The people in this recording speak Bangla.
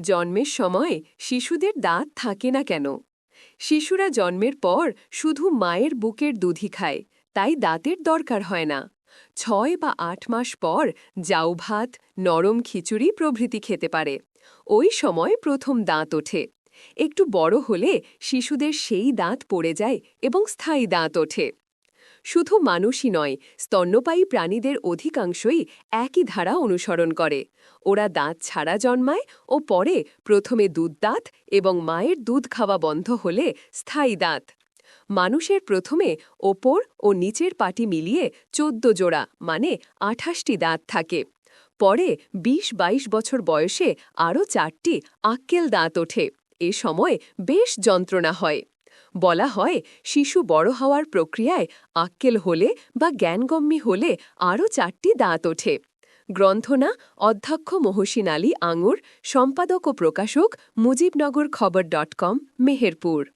জন্মের সময় শিশুদের দাঁত থাকে না কেন? শিশুরা জন্মের পর শুধু মায়ের বুকের দুধি খায়, তাই দাঁতের দরকার হয় না। ছয় বা আট মাস পর জাউ ভাত, নরম খিচুড়ি প্রভৃতি খেতে পারে। ওই সময় প্রথম দাঁত ওঠে। একটু বড় হলে শিশুদের সেই দাঁত পড়ে যায় এবং স্থায়ী দাঁত ওঠে। শুধু মানুষই নয়, স্তন্যপায়ী প্রাণীদের অধিকাংশই একই ধারা অনুসরণ করে। ওরা দাঁত ছাড়া জন্মায় ও পরে প্রথমে দুধ দাঁত এবং মায়ের দুধ খাওয়া বন্ধ হলে স্থায়ী দাঁত। মানুষের প্রথমে ওপর ও নিচের পাটি মিলিয়ে চোদ্দ জোড়া মানে আঠাশটি দাঁত থাকে। পরে ২০ ২২ বছর বয়সে আরও চারটি আক্কেল দাঁত ওঠে। এ সময় বেশ যন্ত্রণা হয়। বলা হয়, শিশু বড় হওয়ার প্রক্রিয়ায় আক্কেল হলে বা জ্ঞানগম্যি হলে আরও চারটি দাঁত ওঠে। গ্রন্থনা, অধ্যক্ষ মহসিন আলী আঙুর, সম্পাদক ও প্রকাশক মুজিবনগর খবর ডট কম, মেহেরপুর।